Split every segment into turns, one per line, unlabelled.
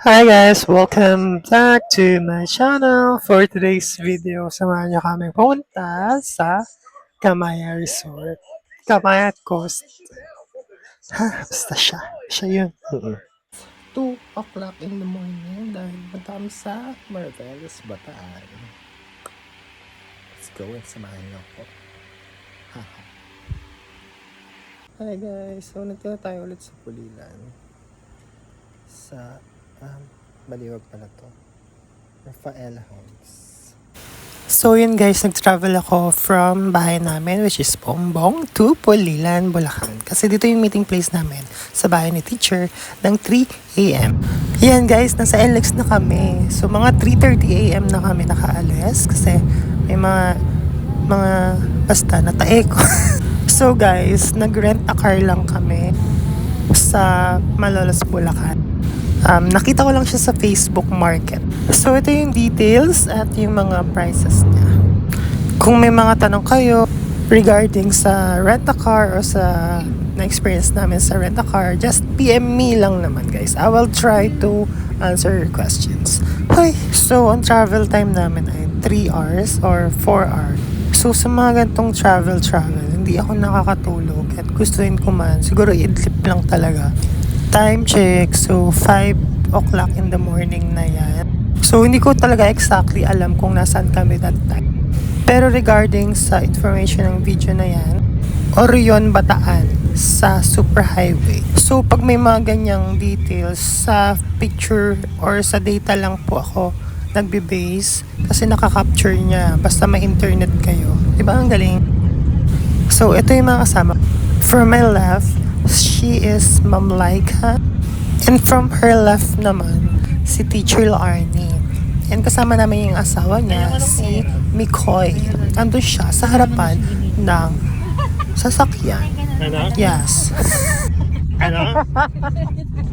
Hi guys! Welcome back to my channel. For today's video, samahan niyo kami pumunta sa Kamaya Resort. Kamaya Coast. Ha, basta siya. Siya yun. 2 o'clock in the morning dahil punta kami sa Marvelous Bataan. Let's go and samahan niyo ako. Haha. Hi guys! So, nagtala tayo ulit sa Pulilan. Sa Um, baliwag pala to. Rafael Homes. So yun guys, nag-travel ako from bahay namin which is Pombong to Pulilan, Bulacan. Kasi dito yung meeting place namin sa bahay ni teacher ng 3 a.m. Yan guys, nasa LX na kami. So mga 3.30 a.m. na kami nakaalis kasi may mga mga basta natae ko. so guys, nag-rent a car lang kami sa Malolos, Bulacan. Um, nakita ko lang siya sa Facebook Market. So, ito yung details at yung mga prices niya. Kung may mga tanong kayo regarding sa rent-a-car or sa na-experience namin sa rent-a-car, just PM me lang naman guys. I will try to answer your questions. Hoy, so ang travel time namin ay 3 hours or 4 hours. So sa mga gantong travel-travel, hindi ako nakakatulog at gustuin ko man, siguro idlip lang talaga time check. So, 5 o'clock in the morning na yan. So, hindi ko talaga exactly alam kung nasaan kami that time. Pero regarding sa information ng video na yan, Orion Bataan sa Superhighway. So, pag may mga ganyang details sa picture or sa data lang po ako nagbe-base kasi nakaka-capture niya basta may internet kayo. Diba ang galing? So, ito yung mga kasama. From my left, she is Ma'am Laika. And from her left naman, si Teacher Arnie. And kasama namin yung asawa niya, si Mikoy. Nandun siya sa harapan ng sasakyan.
Ano?
Yes.
Ano?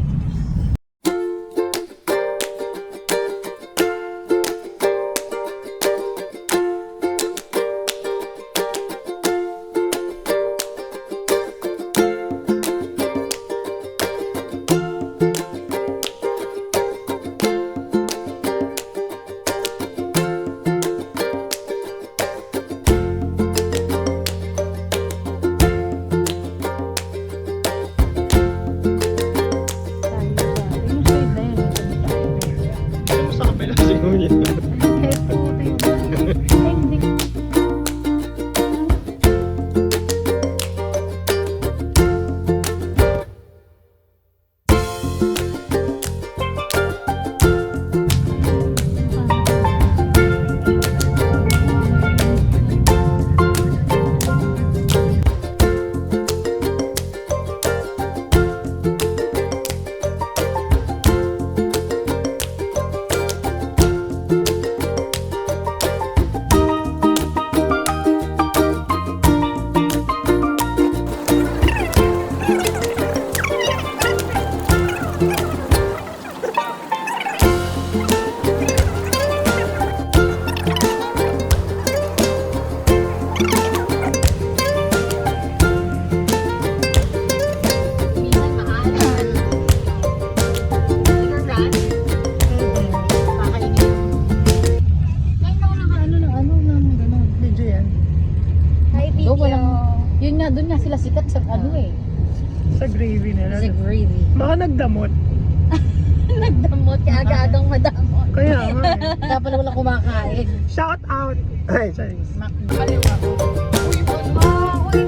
Ay, sorry.
Mak-
uy,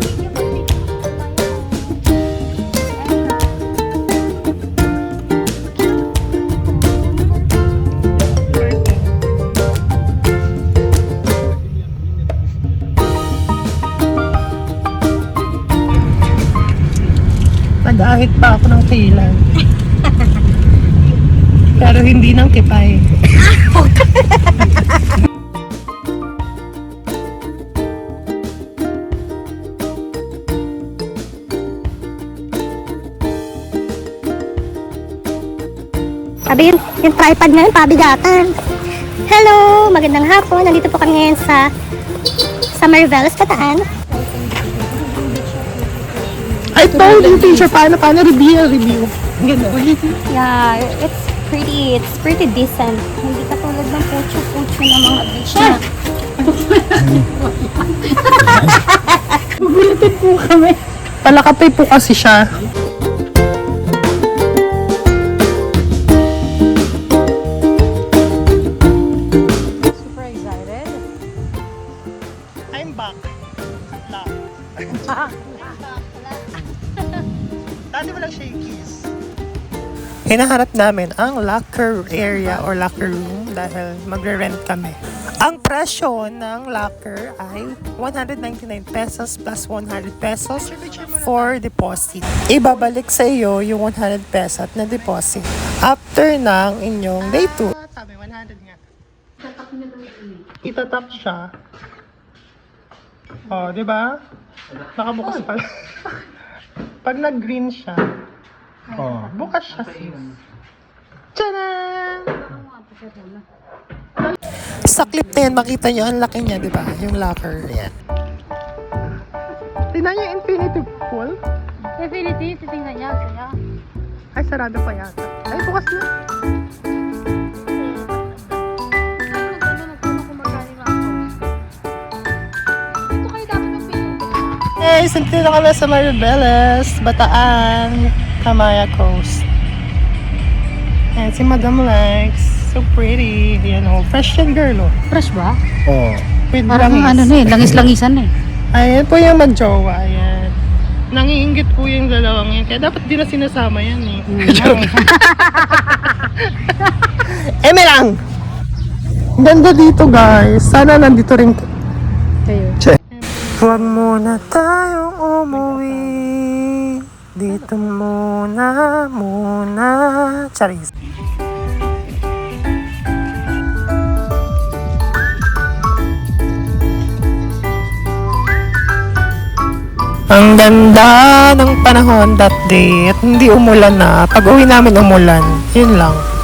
video mo, video mo.
Nag-ahit pa ako ng kilan. Pero hindi ng kipay.
Yung, tripod ngayon, pabigatan. Hello! Magandang hapon. Nandito po kami ngayon sa sa Marvelous Bataan.
I told you, teacher, paano, paano review, review. Ganun.
Yeah, it's
pretty. It's pretty decent. Hindi katulad ng pucho-pucho ng mga beach na.
Palakapay po kasi siya. Hinaharap namin ang locker area or locker room dahil magre-rent kami. Ang presyo ng locker ay 199 pesos plus 100 pesos for deposit. Ibabalik sa iyo yung 100 pesos na deposit after ng inyong day 2. Sabi 100 nga. Itatap siya. Oh, di ba? Nakabukas pa. Pag nag-green siya, oh, bukas siya sis. Tcharan! Sa clip na yan, makita nyo, ang laki niya, di ba? Yung locker, yan. Tingnan niyo yung infinity pool.
Infinity, titingnan niya. Kaya.
Ay, sarado pa yata. Ay, bukas na.
Dito kayo dapat ng pinto.
Hey, sinti na kami sa Maribeles, Bataan, Kamaya Coast. And si Madam Lex, so pretty. Yan oh, fresh yan girl oh.
Fresh ba?
Oh. With
Parang
langis.
ano na eh, langis-langisan na eh.
Ayan po yung magjowa, ayan. Nangiingit po yung dalawang yan. Kaya dapat di na sinasama yan eh. Eme lang! Ang Ganda dito guys. Sana nandito rin.
Kayo.
Huwag muna tayong umuwi. Dito muna, muna. Charis. Ang ganda ng panahon that day at hindi umulan na. Pag uwi namin umulan, yun lang.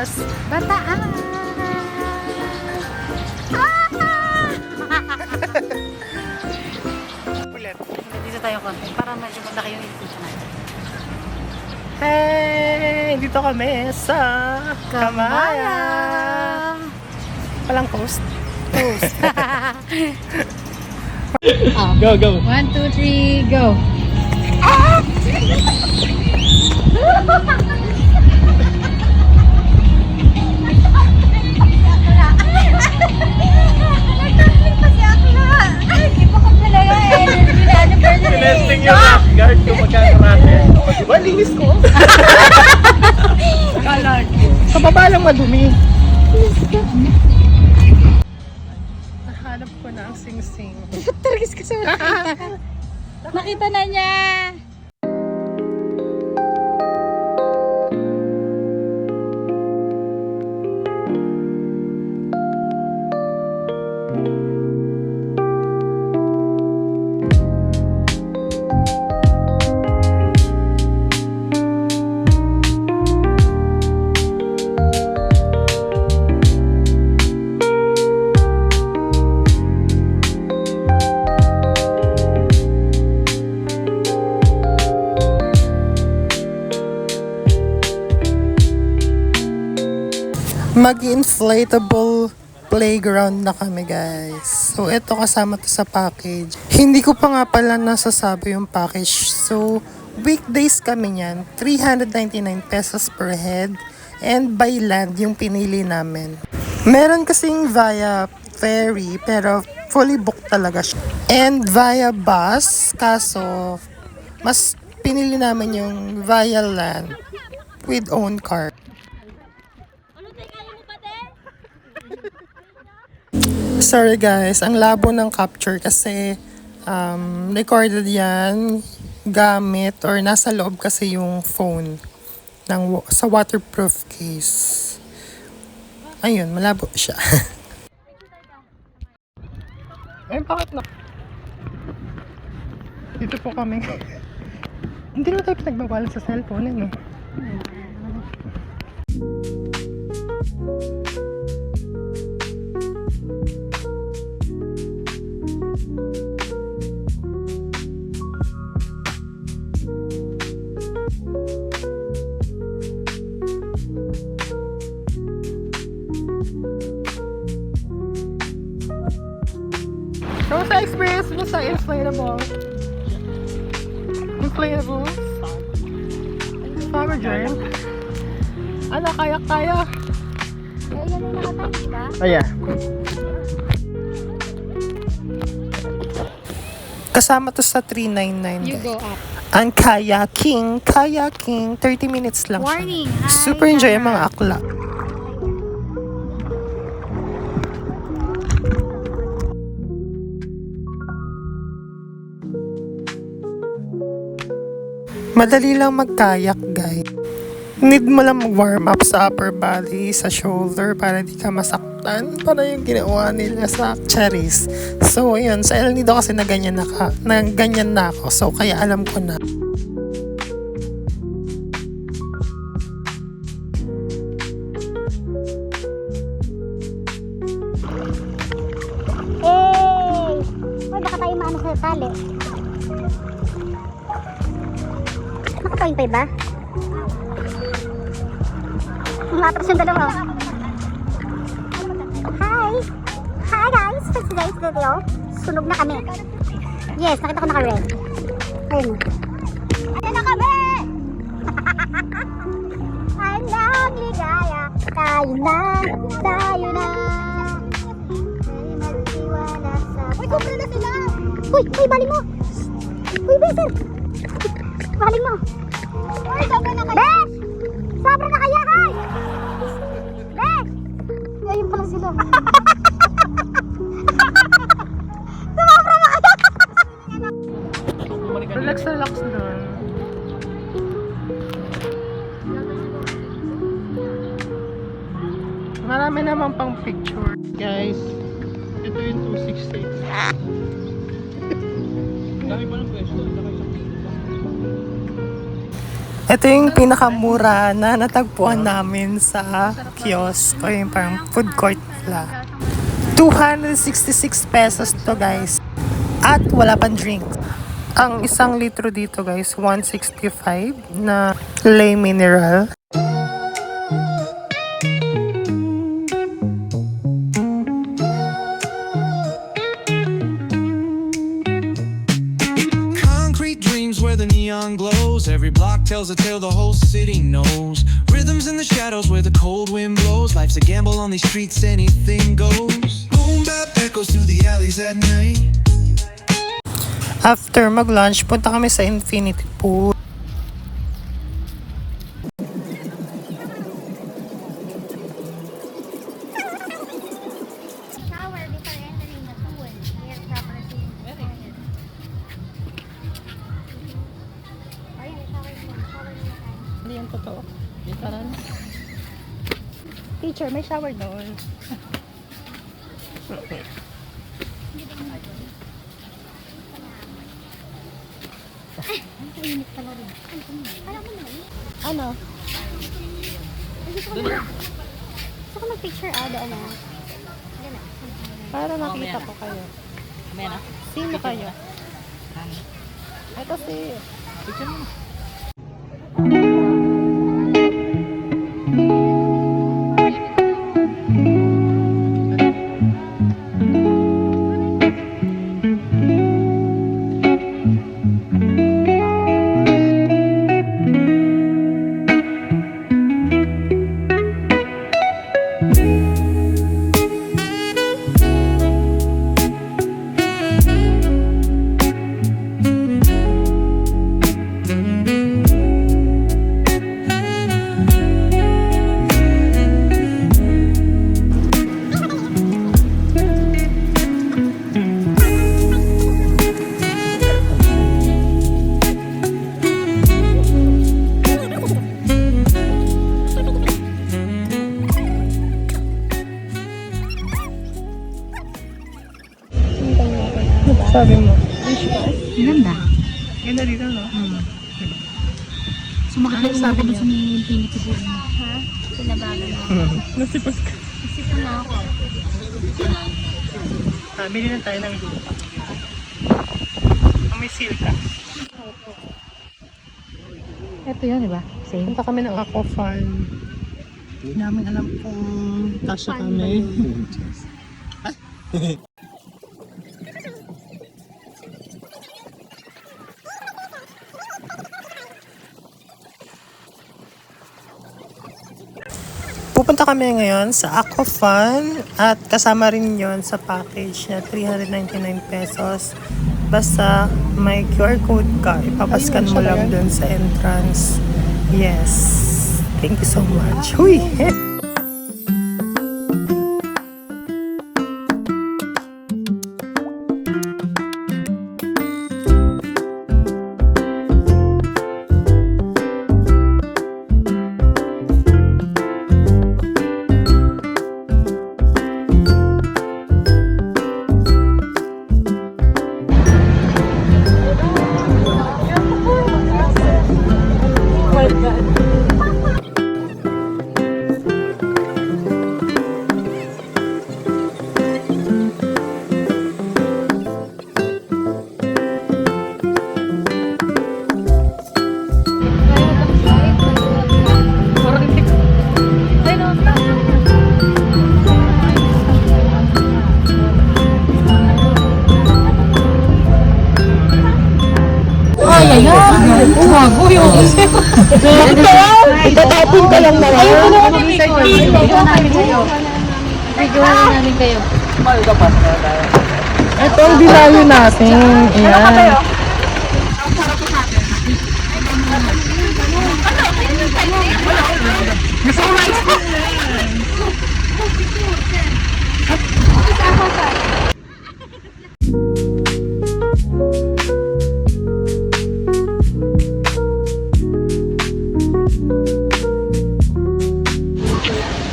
Marveles.
Bataan!
Ulit.
Dito tayo konti para medyo malaki yung input natin.
Hey! Dito kami sa Kamaya. Walang coast.
Go, go.
One, two, three, go!
Tinesting yung guard kung magkakarate.
Diba, linis ko? Kalag. Sa baba lang madumi. Nahanap ko na ang sing-sing.
Targis ka sa Nakita na niya!
Mag-inflatable playground na kami guys. So ito kasama to sa package. Hindi ko pa nga pala nasasabi yung package. So weekdays kami niyan. 399 pesos per head. And by land yung pinili namin. Meron kasing via ferry, pero fully booked talaga siya. And via bus, kaso mas pinili namin yung via land with own car. Sorry guys, ang labo ng capture kasi um, recorded yan gamit or nasa loob kasi yung phone ng, sa waterproof case. Ayun, malabo siya. Ay, bakit na? Dito po kami. Hindi na tayo pinagbawal sa cellphone, eh, no? Kamusta experience mo sa inflatable? Inflatable? Summer Jam? Ano, kaya-kaya?
Eh, yan yung nakatay, diba?
Ayan. Kasama to sa 399
You go up.
Ang kayaking, kayaking, 30 minutes lang siya.
Warning. Hi,
Super enjoy ang mga akla. Madali lang magkayak, guys. Need mo lang mag-warm up sa upper body, sa shoulder, para di ka masaktan. Para yung ginawa nila sa cherries. So, yun. Sa El Nido kasi na ganyan na, ka, na ganyan na ako. So, kaya alam ko na.
Sunog na kami. Yes, nakita ko naka-red. Ayun. Ano na kami? Ang ligaya. Tayo na, tayo na. Uy, sobra na sila! Uy, uy, bali mo! Uy, Beser! Bali mo! Uy, sobra na kaya! Besh! Sobra na kaya, hay! Besh! Ngayon pa lang sila.
Relax, relax na. Marami naman pang picture. Guys, ito yung 260.
Dami pa ng pwesto.
Ito yung pinakamura na natagpuan namin sa kiosk o yung parang food court nila. 266 pesos to guys. At wala pang drink. Ang isang litro dito guys, 165 na lay mineral.
Where the neon glows. Every block tells a tale the whole city knows. Rhythms in the shadows where the cold wind blows. Life's a gamble on these streets, anything goes. Boom bap echoes through the alleys at night.
After mag-lunch, punta kami sa Infinity Pool. Hindi yan totoo. Parang... Teacher, may shower doon. Sabi mo.
Ganda.
Ganda dito, no?
Sumakit na yung sabi sa Infinity Pool.
Ha? Pinabagan mo.
Nasipag ka.
Isipin na ako.
Ah, bili na tayo ng lupa. May seal ka.
Ito yun, di ba? Same.
Punta kami ng Aqua Farm. Hindi namin alam kung kasya kami. Pupunta kami ngayon sa Aqua Fun at kasama rin yon sa package na 399 pesos. Basta may QR code ka, ipapascan mo lang dun sa entrance. Yes. Thank you so much. Huy! Itatapon ka lang naman.
Video namin kayo. Video namin kayo.
Ito ang dinayo natin. Ayan.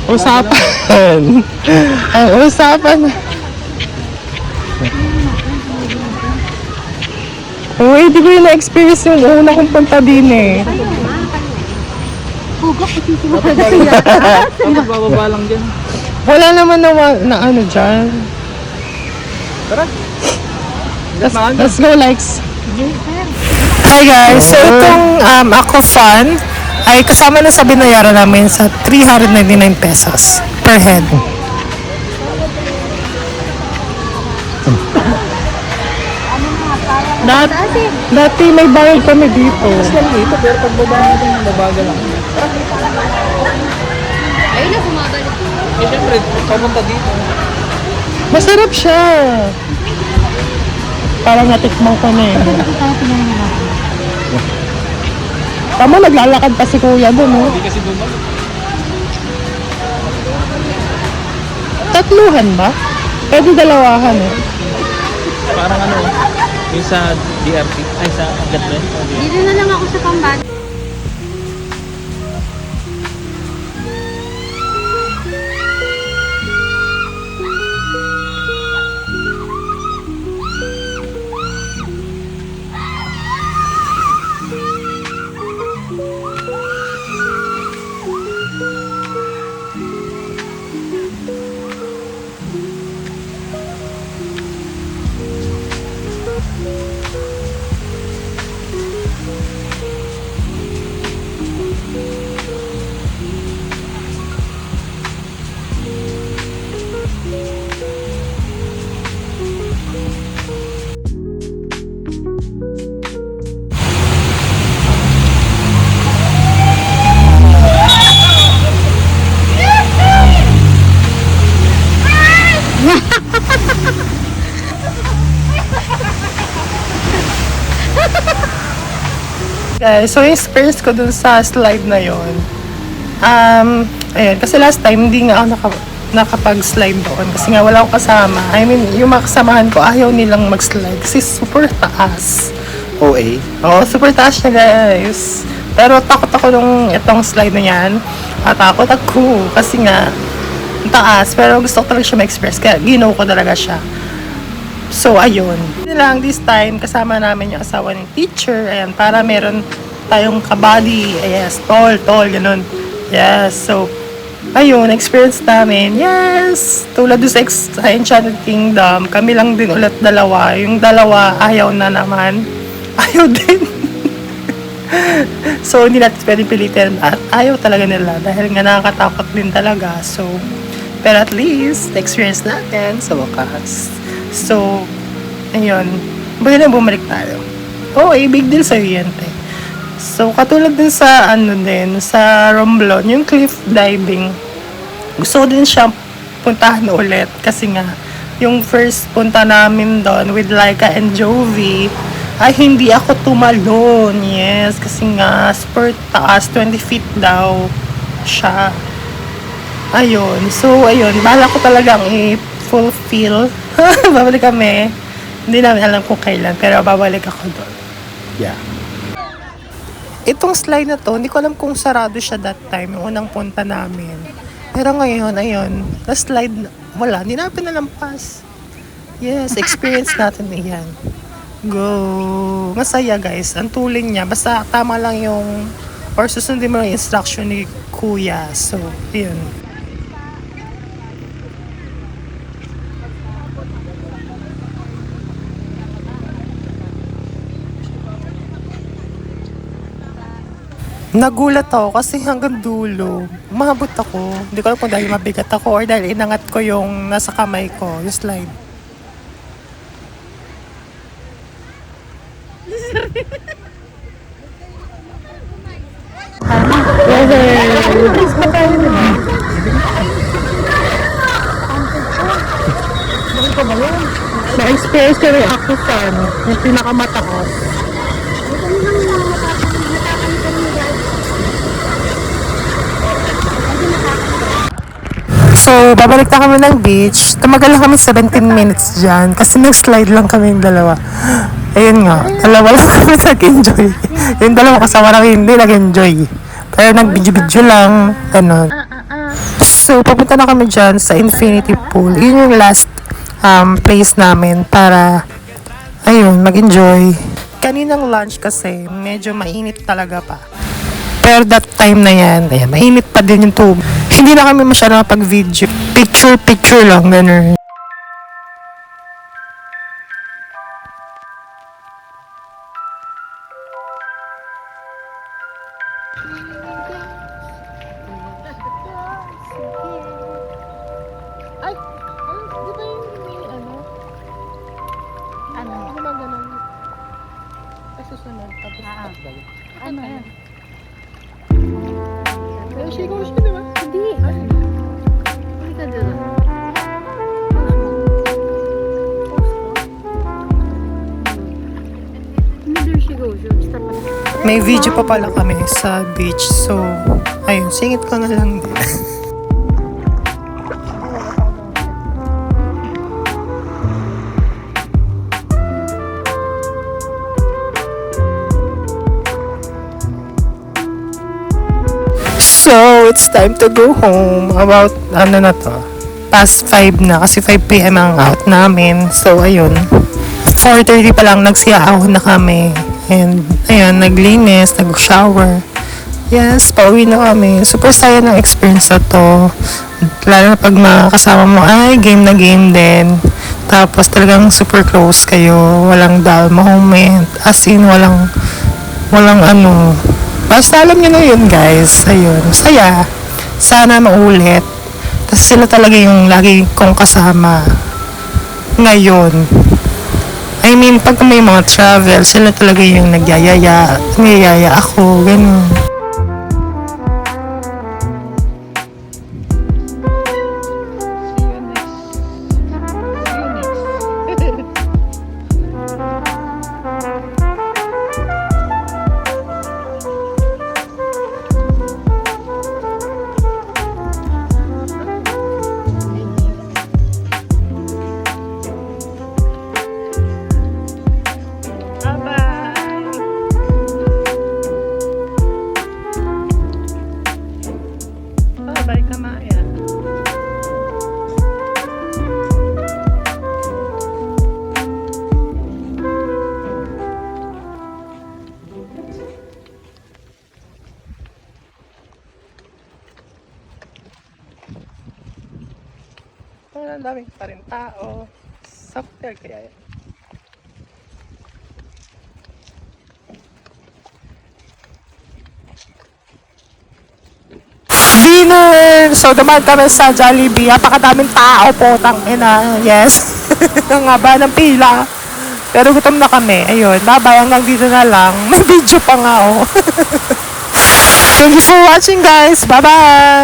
Usapan. Ang usapan. Uy, di ko yun na-experience yung una kong punta din eh.
Ang magbababa lang dyan.
Wala naman na, wa- na ano dyan.
Tara.
Let's, let's go, likes. Hi guys, so itong um, Aqua Fun ay kasama na sa binayaran namin sa 399 pesos per head. Dati, dati may bayad kami dito.
Dito, pero pagbaba natin, mabagal lang.
Ayun na, sumabalik.
Eh, syempre, papunta dito.
Masarap siya. Parang natikmang ko na eh. Tama, naglalakad pa si kuya doon, oh.
Hindi kasi bumalik.
Tatluhan ba? Pwede dalawahan eh.
Parang ano, yung sa DRT, ay sa Gatmen.
Dito na lang ako sa pambat.
Guys, so yung experience ko dun sa slide na yon. Um, ayun, kasi last time hindi nga ako naka, nakapag-slide doon kasi nga wala akong kasama. I mean, yung mga kasamahan ko ayaw nilang mag-slide kasi super taas.
OA.
Oo, super taas niya guys. Pero takot ako nung itong slide na yan. At takot ako kasi nga taas. Pero gusto ko talaga siya ma-express kaya ginaw ko talaga siya. So, ayun. Yun lang this time, kasama namin yung asawa ng teacher. Ayan, para meron tayong kabady. Yes, tall, tall, ganun. Yes, so, ayun, experience namin. Yes! Tulad doon sa, sa Enchanted Kingdom, kami lang din ulit dalawa. Yung dalawa, ayaw na naman. Ayaw din. so, hindi natin pwedeng pilitin. At ayaw talaga nila dahil nga nakakatakot din talaga. So, pero at least, experience natin sa wakas. So, ayun. Buti na bumalik tayo. Oo, oh, big deal sa'yo yan, te. So, katulad din sa, ano din, sa Romblon, yung cliff diving, gusto din siya puntahan ulit kasi nga, yung first punta namin doon with Laika and Jovi, ay hindi ako tumalon. Yes, kasi nga, super taas, 20 feet daw siya. Ayun. So, ayun. Bala ko talagang i-fulfill. babalik kami. Hindi namin alam kung kailan, pero babalik ako doon. Yeah. Itong slide na to, hindi ko alam kung sarado siya that time, yung unang punta namin. Pero ngayon, ayun, na slide, na- wala, hindi namin pinalampas. Yes, experience natin yan. Go! Masaya guys, ang tuling niya, basta tama lang yung, or susundin mo yung instruction ni kuya. So, yun. Nagulat ako kasi hanggang dulo, umabot ako. Hindi ko alam kung dahil mabigat ako or dahil inangat ko yung nasa kamay ko, yung slide. Na-experience ko yung Akusan, yung pinakamataas. So, babalik na kami ng beach. Tumagal lang kami 17 minutes dyan. Kasi nag-slide lang kami yung dalawa. Ayun nga, dalawa lang kami nag-enjoy. Yung dalawa kasama lang hindi nag-enjoy. Pero nag-video-video lang. Ganun. So, papunta na kami dyan sa Infinity Pool. Yun yung last um, place namin para, ayun, mag-enjoy. Kaninang lunch kasi, medyo mainit talaga pa. Pero that time na yan, ayan, mainit pa din yung tubig. Hindi na kami masyado pag-video. Picture-picture lang, ganun.
May
video pa pala kami sa beach. So, ayun, singit ko na lang din. So, it's time to go home. About, ano na to? Past 5 na. Kasi 5 p.m. ang out namin. So, ayun. 4.30 pa lang nagsiyaaw na kami. And, ayun, naglinis, nag-shower. Yes, pauwi na kami. Super saya ng experience na to. Lalo na pag makakasama mo, ay, game na game din. Tapos talagang super close kayo. Walang dull moment. As in, walang, walang ano. Basta alam nyo na yun, guys. Ayun, saya. Sana maulit. Tapos sila talaga yung lagi kong kasama. Ngayon. I mean, pag may mga travel, sila talaga yung nagyayaya. Nagyayaya ako, ganun. Hotel kaya yan. Dinner! So, dumaan kami sa Jollibee. Napakadaming tao po, ina. Yes. Ang haba ng pila. Pero gutom na kami. Ayun, babay hanggang dito na lang. May video pa nga, oh. Thank you for watching, guys. Bye-bye!